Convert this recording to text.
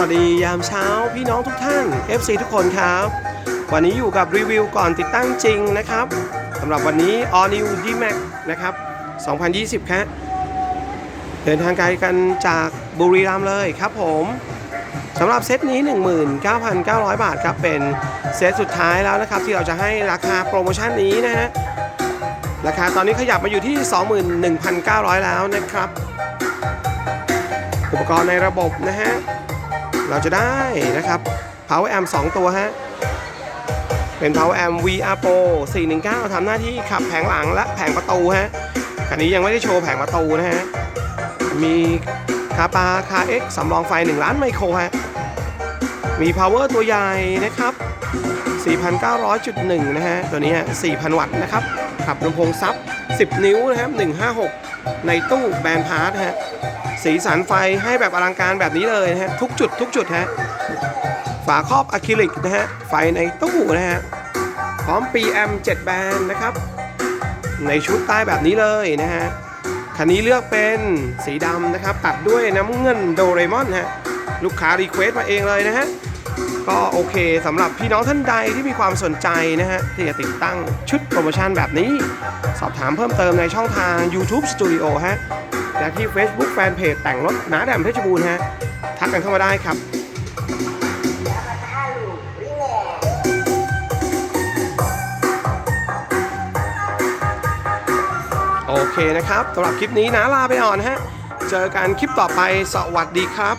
วัสดียามเช้าพี่น้องทุกท่าน FC ทุกคนครับ วันนี้อยู่กับรีวิวก่อนติดตั้งจริงนะครับสำหรับวันนี้ All New D-Max นะครับ 2020 ครับเดินทางไกลกันจากบุรีรัมย์เลยครับผมสำหรับเซตนี้ 19,900 บาทครับ เป็นเซตสุดท้ายแล้วนะครับ ที่เราจะให้ราคาโปรโมชั่นนี้นะฮะราคาตอนนี้ขยับมาอยู่ที่ 21,900 แล้วนะครับ อุปกรณ์ในระบบนะฮะ เราจะได้นะครับ Power Amp 2 ตัวฮะ เป็น Power Amp VR Pro 419 ทำหน้าที่ขับแผงหลังและแผงประตูฮะคันนี้ยังไม่ได้โชว์แผงประตูนะฮะ มีคาปาคา X สำรองไฟ 1 ล้านไมโครฮะ มี Power ตัวใหญ่นะครับ 4,900.1 นะฮะ ตัวนี้ฮะ 4,000 วัตต์นะครับ ขับลำโพงซับ 10 นิ้วนะครับ 156 ในตู้แบนพาร์ทฮะ สีสันไฟให้แบบอลังการแบบนี้เลยนะฮะ ทุกจุดทุกจุดฮะ ฝาครอบอะคริลิกนะฮะ ไฟในตู้นะฮะ พร้อม PM 7 แบนนะครับ ในชุดใต้แบบนี้เลยนะฮะ คันนี้เลือกเป็นสีดำนะครับ ตัดด้วยน้ำเงินโดเรมอนฮะ ลูกค้ารีเควสต์มาเองเลยนะฮะ ก็โอเคสำหรับพี่น้องท่านใดที่มีความสนใจนะฮะที่จะติดตั้งชุดโปรโมชั่นแบบนี้ สอบถามเพิ่มเติมในช่องทาง YouTube Studio ฮะและที่ Facebook Fanpage แต่งรถนาแดมเพชรบูรณ์ฮะทักกันเข้ามาได้ครับโอเคนะครับสำหรับคลิปนี้นะลาไปก่อนฮะ เจอกันคลิปต่อไปสวัสดีครับ